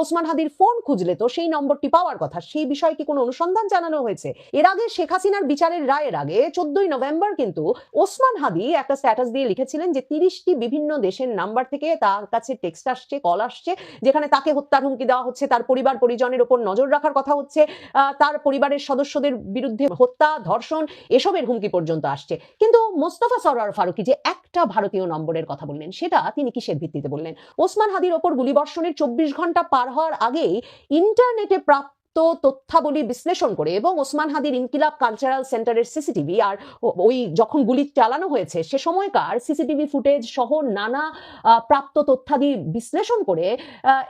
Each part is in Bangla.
ওসমান হাদির ফোন খুঁজলে তো সেই নম্বরটি পাওয়ার কথা। সেই বিষয়ে কি কোনো অনুসন্ধান জানানো হয়েছে? এর আগে শেখ হাসিনার বিচারের রায়ের আগে চোদ্দই নভেম্বর কিন্তু ওসমান হাদি একটা স্ট্যাটাস দিয়ে লিখেছিলেন যে তিরিশটি বিভিন্ন দেশের নাম্বার থেকে তার কাছে টেক্সট আসছে কল আসছে, যেখানে তাকে হত্যার হুমকি দেওয়া হচ্ছে, তার পরিবার, পরিজনের ওপর নজর রাখার কথা হচ্ছে তার পরিবারের সদস্যদের বিরুদ্ধে হত্যা, ধর্ষণ, এসবের হুমকি পর্যন্ত আসছে। কিন্তু মোস্তফা সরোয়ার ফারুকি যে একটা ভারতীয় নম্বরের কথা বললেন, সেটা তিনি কিসের ভিত্তিতে বললেন? ওসমান হাদির ওপর গুলিবর্ষণের চব্বিশ ঘণ্টা পার হওয়ার আগেই ইন্টারনেটে প্রাপ্ত তথ্যাবলী বিশ্লেষণ করে এবং ওসমান হাদির ইনকিলাব কালচারাল সেন্টারের সিসিটিভি আর ওই যখন গুলি চালানো হয়েছে, সে সময়কার সিসিটিভি ফুটেজ সহ নানা প্রাপ্ত তথ্যাদি বিশ্লেষণ করে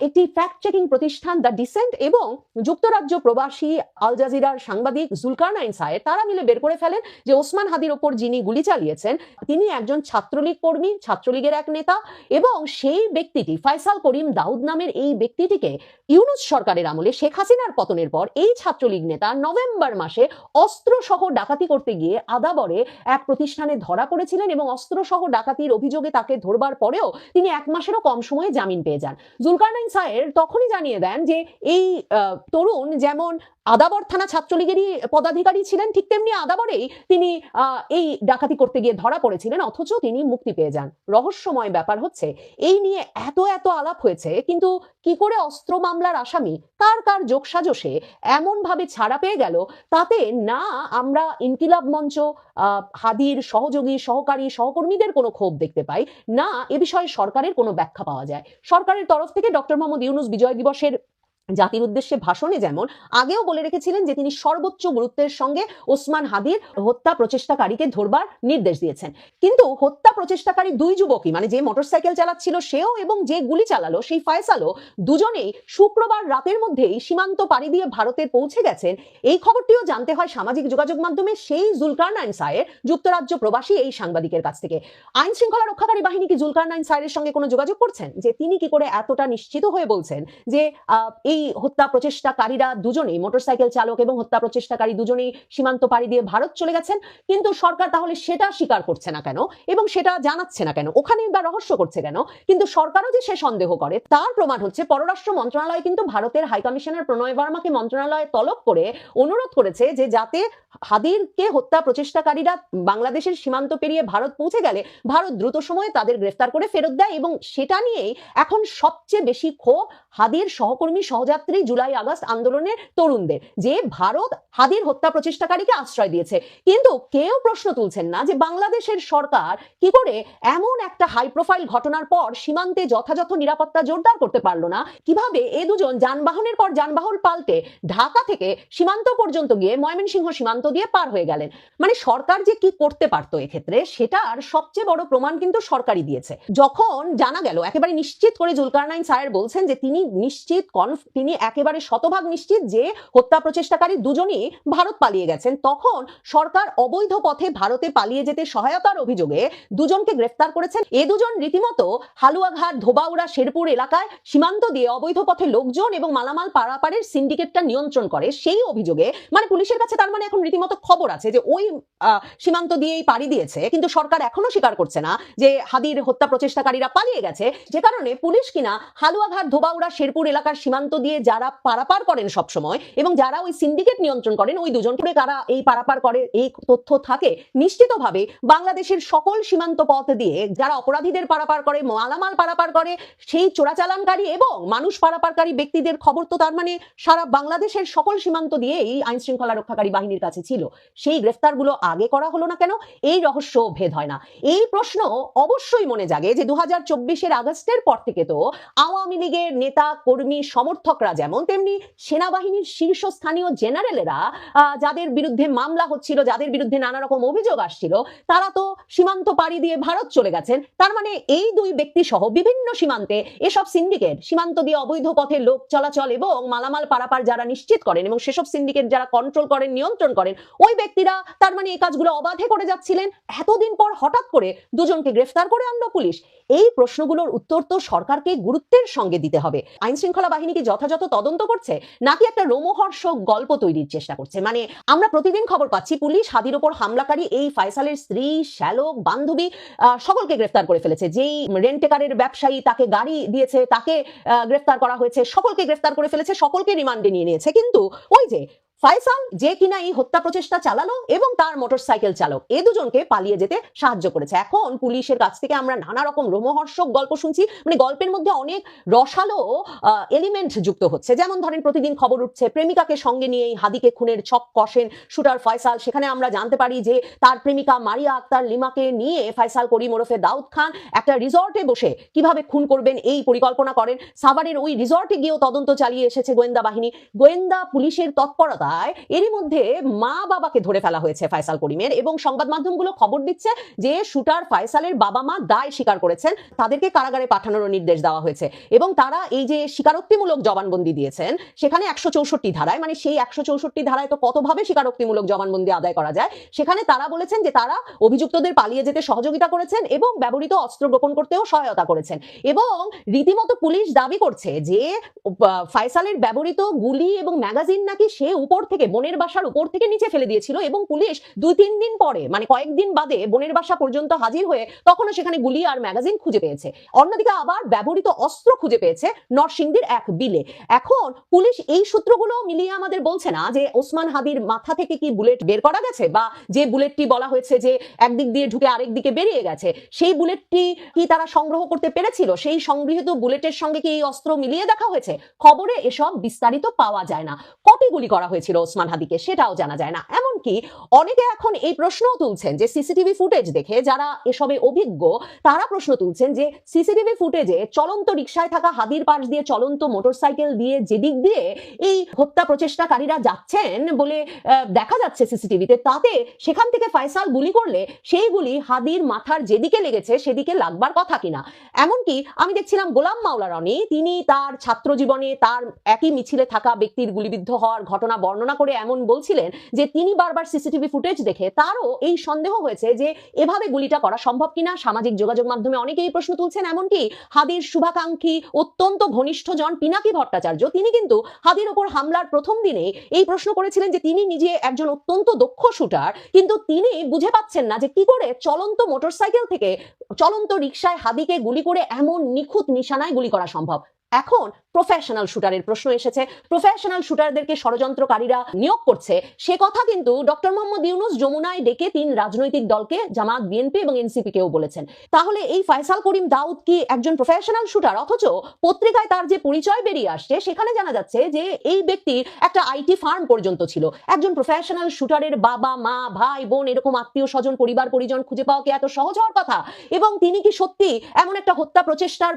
একটি ফ্যাক্ট চেকিং প্রতিষ্ঠান দ্য ডিসেন্ট এবং যুক্তরাজ্য প্রবাসী আল জাজিরার সাংবাদিক জুলকারনাইন সাহেব তারা মিলে বের করে ফেলেন যে ওসমান হাদির ওপর যিনি গুলি চালিয়েছেন, তিনি একজন ছাত্রলীগ কর্মী, ছাত্রলীগের এক নেতা এবং সেই ব্যক্তিটি ফয়সাল করিম দাউদ নামের এই ব্যক্তিটিকে ইউনুস সরকারের আমলে শেখ হাসিনার পতনের পর এই ছাত্রলীগ নেতা নভেম্বর মাসে অস্ত্র সহ ডাকাতি করতে গিয়ে আদাবরে এক প্রতিষ্ঠানে ধরা পড়েছিলেন এবং অস্ত্র সহ ডাকাতির অভিযোগে তাকে ধরবার পরেও তিনি এক মাসেরও কম সময়ে জামিন পেয়ে যান। জুলকারনাইন সাহের তখনই জানিয়ে দেন যে এই তরুণ যেমন আদাবর থানা ছাত্রলীগেরই পদাধিকারী ছিলেন, ঠিক তেমনি আদাবরেই তিনি এই ডাকাতি করতে গিয়ে ধরা পড়েছিলেন, অথচ তিনি মুক্তি পেয়ে যান। রহস্যময় ব্যাপার হচ্ছে, এই নিয়ে এত এত আলাপ হয়েছে, কিন্তু কি করে অস্ত্র মামলার আসামি, কার কার যোগসাজশে এমন ভাবে ছাড়া পেয়ে গেল তাতে না আমরা ইনকিলাব মঞ্চ হাদির সহযোগী, সহকারী, সহকর্মীদের কোনো ক্ষোভ দেখতে পাই, না এ বিষয়ে সরকারের কোনো ব্যাখ্যা পাওয়া যায়। সরকারের তরফ থেকে ডক্টর মোহাম্মদ ইউনুস বিজয় দিবসের জাতির উদ্দেশ্যে ভাষণে যেমন আগেও বলে রেখেছিলেন যে তিনি সর্বোচ্চ গুরুত্বের সঙ্গে ওসমান হাদির হত্যা প্রচেষ্টাকারীকে ধরবার নির্দেশ দিয়েছেন। কিন্তু হত্যা প্রচেষ্টাকারী দুই যুবকই মানে যে মোটরসাইকেল চালাচ্ছিল সেও এবং যে গুলি চালালো, সেই ফয়সালও দুজনেই শুক্রবার রাতের মধ্যেই সীমান্ত পাড়ি দিয়ে ভারতে পৌঁছে গেছেন। এই খবরটিও জানতে হয় সামাজিক যোগাযোগ মাধ্যমে সেই জুলকারনাইন সায়ের যুক্তরাজ্য প্রবাসী এই সাংবাদিকের কাছ থেকে। আইন শৃঙ্খলা রক্ষাকারী বাহিনী কি জুলকারনাইন সায়ের সঙ্গে কোনো যোগাযোগ করছেন? যে তিনি কি করে এতটা নিশ্চিত হয়ে বলছেন যে এই হত্যা প্রচেষ্টাকারীরা দুজনেই মোটরসাইকেল চালক এবং হত্যা প্রচেষ্টাকারী দুজনেই সীমান্ত পাড়ি দিয়ে ভারত চলে গেছেন। কিন্তু সরকার তাহলে সেটা স্বীকার করছে না কেন? এবং সেটা জানাচ্ছে না কেন? ওখানেই বা রহস্য করছে কেন? কিন্তু সরকারও যে সে সন্দেহ করে, তার প্রমাণ হচ্ছে পররাষ্ট্র মন্ত্রণালয় কিন্তু ভারতের হাই কমিশনার প্রণয় বর্মাকে মন্ত্রণালয়ে তলব করে অনুরোধ করেছে যে যাতে হাদিরকে হত্যা প্রচেষ্টাকারীরা বাংলাদেশের সীমান্ত পেরিয়ে ভারত পৌঁছে গেলে ভারত দ্রুত সময়ে তাদের গ্রেফতার করে ফেরত দেয় এবং সেটা নিয়েই এখন সবচেয়ে বেশি ক্ষোভ হাদির সহকর্মী সহযাত্রী জুলাই, আগস্ট আন্দোলনের তরুণদের, যে ভারত হাদির হত্যা প্রচেষ্টাকারীকে আশ্রয় দিয়েছে। কিন্তু কেউ প্রশ্ন তুলছেন না যে বাংলাদেশের সরকার কি করে এমন একটা হাই প্রোফাইল ঘটনার পর সীমান্তে যথাযথ নিরাপত্তা জোরদার করতে পারল না? কীভাবে এ দুজন যানবাহনের পর যানবাহন পাল্টে ঢাকা থেকে সীমান্ত পর্যন্ত গিয়ে ময়মনসিংহ সীমান্ত দিয়ে পার হয়ে গেলেন? মানে সরকার যে কি করতে পারতো এক্ষেত্রে সেটার সবচেয়ে বড় প্রমাণ কিন্তু সরকারই দিয়েছে। যখন জানা গেল, একেবারে নিশ্চিত করে জুলকারনাইন সায়ের বলছেন যে তিনি নিশ্চিত তিনি একেবারে শতভাগ নিশ্চিত যে হত্যা প্রচেষ্টাকারী দুজনই ভারত পালিয়ে গেছেন। তখন সরকার অবৈধ পথে ভারতে পালিয়ে যেতে সহায়তার অভিযোগে দুজনকে গ্রেফতার করেছেন। এ দুজন রীতিমতো হালুয়াঘাট, ধোবাউড়া, শেরপুর এলাকায় সীমান্ত দিয়ে অবৈধ পথে লোকজন এবং মালামাল পারাপারের সিন্ডিকেটটা নিয়ন্ত্রণ করে। সেই অভিযোগে মানে পুলিশের কাছে তার মানে এখন রীতিমতো খবর আছে যে ওই সীমান্ত দিয়েই পাড়ি দিয়েছে। কিন্তু সরকার এখনও স্বীকার করছে না যে হাদির হত্যা প্রচেষ্টাকারীরা পালিয়ে গেছে। যে কারণে পুলিশ কিনা হালুয়াঘাট, ধোবাউড়া, শেরপুর এলাকার সীমান্ত দিয়ে যারা পারাপার করেন সব সময় এবং যারা ওই সিন্ডিকেট নিয়ন্ত্রণ করেন, ওই দুজন করে কারা এই পারাপার করে, এই তথ্য থাকে, নিশ্চিতভাবে বাংলাদেশের সকল সীমান্ত পথ দিয়ে যারা অপরাধীদের পারাপার করে, মালামাল পারাপার করে, সেই চোরাচালানকারী এবং মানুষ পারাপারকারী ব্যক্তিদের খবর তো তার মানে সারা বাংলাদেশের সকল সীমান্ত দিয়ে এই আইন শৃঙ্খলা রক্ষাকারী বাহিনীর কাছে ছিল। সেই গ্রেফতারগুলো আগে করা হলো না কেন? এই রহস্য ভেদ হয় না। এই প্রশ্ন অবশ্যই মনে জাগে যে দু হাজার আগস্টের পর থেকে তো আওয়ামী লীগের নেতা, কর্মী সমর্থকরা যেমন, তেমনি সেনাবাহিনীর শীর্ষস্থানীয় জেনারেলেরা যাদের বিরুদ্ধে মামলা হচ্ছিল, যাদের বিরুদ্ধে নানা রকম অভিযোগ আসছিল, তারা তো সীমান্ত পাড়ি দিয়ে ভারত চলে গেছেন। তার মানে এই দুই ব্যক্তি সহ বিভিন্ন সীমান্তে এসব সিন্ডিকেট, সীমান্ত দিয়ে অবৈধ পথে লোক চলাচল এবং মালামাল পারাপার যারা নিশ্চিত করেন এবং সেসব সিন্ডিকেট যারা কন্ট্রোল করেন, নিয়ন্ত্রণ করেন, ওই ব্যক্তিরা তার মানে এই কাজগুলো অবাধে করে যাচ্ছিলেন। এতদিন পর হঠাৎ করে দুজনকে গ্রেফতার করে আনলো পুলিশ। এই প্রশ্নগুলোর উত্তর তো সরকারকে গুরুত্বের সঙ্গে দিতে হবে। আইন শৃঙ্খলা বাহিনী কি যথাযথ তদন্ত করছে, নাকি একটা রোমহর্ষক গল্প তৈরির চেষ্টা করছে? মানে আমরা প্রতিদিন খবর পাচ্ছি, পুলিশ হাদির ওপর হামলাকারী এই ফাইসালের স্ত্রী, শ্যালক, বান্ধবী সকলকে গ্রেফতার করে ফেলেছে। যেই রেন্টেকারের ব্যবসায়ী তাকে গাড়ি দিয়েছে, তাকে গ্রেফতার করা হয়েছে, সকলকে গ্রেফতার করে ফেলেছে, সকলকে রিমান্ডে নিয়ে নিয়েছে। কিন্তু ওই যে ফাইসাল, যে কিনা এই হত্যা প্রচেষ্টা চালালো এবং তার মোটরসাইকেল চালক, এ দুজনকে পালিয়ে যেতে সাহায্য করেছে। এখন পুলিশের কাছ থেকে আমরা নানা রকম রোমহর্ষক গল্প শুনছি। মানে গল্পের মধ্যে অনেক রসালো এলিমেন্ট যুক্ত হচ্ছে। যেমন ধরেন, প্রতিদিন খবর উঠছে, প্রেমিকাকে সঙ্গে নিয়ে এই হাদিকে খুনের ছক কষেন শুটার ফয়সাল সেখানে আমরা জানতে পারি যে তার প্রেমিকা মারিয়া আক্তার লিমাকে নিয়ে ফয়সাল করিম ওরফে দাউদ খান একটা রিসর্টে বসে কীভাবে খুন করবেন এই পরিকল্পনা করেন। সাভারের ওই রিসর্টে গিয়েও তদন্ত চালিয়ে এসেছে গোয়েন্দা বাহিনী। গোয়েন্দা পুলিশের তৎপরতায় এরই মধ্যে মা বাবাকে ধরে ফেলা হয়েছে ফয়সাল করিমের এবং সংবাদ মাধ্যমগুলো খবর দিচ্ছে যে শুটার ফয়সালের বাবা মা দায় স্বীকার করেছেন। তাদেরকে কারাগারে পাঠানোর নির্দেশ দেওয়া হয়েছে এবং তারা এই যে স্বীকারোক্তিমূলক জবানবন্দি দিয়েছেন, সেখানে একশো চৌষট্টি ধারায় মানে সেই একশো চৌষট্টি ধারায় তো কতভাবে স্বীকারোক্তিমূলক জবানবন্দি আদায় করা যায়, সেখানে তারা বলেছেন যে তারা অভিযুক্তদের পালিয়ে যেতে সহযোগিতা করেছেন এবং ব্যবহৃত অস্ত্র গোপন করতেও সহায়তা করেছেন। এবং রীতিমতো পুলিশ দাবি করছে যে ফায়সালের ব্যবহৃত গুলি এবং ম্যাগাজিন নাকি সে উপর থেকে বোনের বাসার উপর থেকে নিচে ফেলে দিয়েছিল এবং পুলিশ দুই তিন দিন পরে মানে কয়েকদিন বাদে বোনের বাসা পর্যন্ত হাজির হয়ে তখনও সেখানে গুলি আর ম্যাগাজিন খুঁজে পেয়েছে। অন্যদিকে আবার ব্যবহৃত অস্ত্র খুঁজে পেয়েছে নরসিংদীর এক বিলে। এখন পুলিশ এই সূত্রগুলো মিলিয়ে আমাদের বলছে না যে ওসমান হাদির মাথা থেকে কি বুলেট বের করা গেছে বা যে বুলেটটি বলা হয়েছে যে একদিক দিয়ে ঢুকে আরেক দিকে বেরিয়ে গেছে, সেই বুলেটটি কি তারা সংগ্রহ করতে পেরেছিল? সেই সংগৃহীত বুলেটের সঙ্গে কি এই অস্ত্র মিলিয়ে দেখা হয়েছে? খবরে এসব বিস্তারিত পাওয়া যায় না। কটি গুলি করা হয়েছিল ওসমান হাদিকে, সেটাও জানা যায় না। এমনকি অনেকে এখন এই প্রশ্নও তুলছেন যে সিসিটিভি ফুটেজ দেখে যারা এসবে অভিজ্ঞ, তারা প্রশ্ন তুলছেন যে সিসিটিভি ফুটেজে চলন্ত রিক্সায় থাকা হাদির পাশ দিয়ে চলন্ত মোটরসাইকেল দিয়ে যেদিক দিয়ে এই হত্যা প্রচেষ্টাকারীরা যাচ্ছেন বলে দেখা যাচ্ছে সিসিটিভিতে, তাতে সেখান থেকে ফয়সাল গুলি করলে সেই গুলি হাদির মাথার যেদিকে লেগেছে সেদিকে লাগবার কথা কিনা। এমনকি আমি দেখছিলাম গোলাম মাওলা রনি, তিনি তার ছাত্র জীবনে তার একই মিছিলে থাকা ব্যক্তির গুলিবিদ্ধ হওয়ার ঘটনা বর্ণনা করে এমন বলছিলেন যে তিনি বারবার সিসিটিভি ফুটেজ দেখে তারও এই সন্দেহ হয়েছে যে এভাবে গুলিটা করা সম্ভব কিনা। সামাজিক যোগাযোগ মাধ্যমে অনেকেই প্রশ্ন তুলছেন। এমনকি হাদির শুভাকাঙ্ক্ষী অত্যন্ত ঘনিষ্ঠ জন পিনাকি ভট্টাচার্য, তিনি কিন্তু হাদির ওপর হামলার প্রথম দিনে এই প্রশ্ন করেছিলেন যে তিনি নিজে একজন অত্যন্ত দক্ষ শুটার, কিন্তু তিনি বুঝে পাচ্ছেন না যে কি করে চলন্ত মোটরসাইকেল থেকে চলন্ত রিক্সায় হাদিকে গুলি করে এমন নিখুঁত নিশানায় গুলি করা সম্ভব। এখন প্রফেশনাল শুটারের প্রশ্ন এসেছে। প্রফেশনাল শুটারদেরকে ষড়যন্ত্রকারীরা নিয়োগ করছে। সে কথা কিন্তু ডক্টর মোহাম্মদ ইউনুস যমুনায় ডেকে তিন রাজনৈতিক দলকে, জামাত, বিএনপি এবং এনসিপি কেও বলেছেন। তাহলে এই ফয়সাল করিম দাউদ কি একজন প্রফেশনাল শুটার অথচ পত্রিকায় তার যে পরিচয় বেরিয়ে আসছে, সেখানে জানা যাচ্ছে যে এই ব্যক্তি একটা আইটি ফার্ম পর্যন্ত ছিল। একজন প্রফেশনাল শুটারের বাবা, মা, ভাই, বোন এরকম আত্মীয় স্বজন, পরিবার, পরিজন খুঁজে পাওয়া কি এত সহজ হওয়ার কথা? এবং তিনি কি সত্যি এমন একটা হত্যা প্রচেষ্টার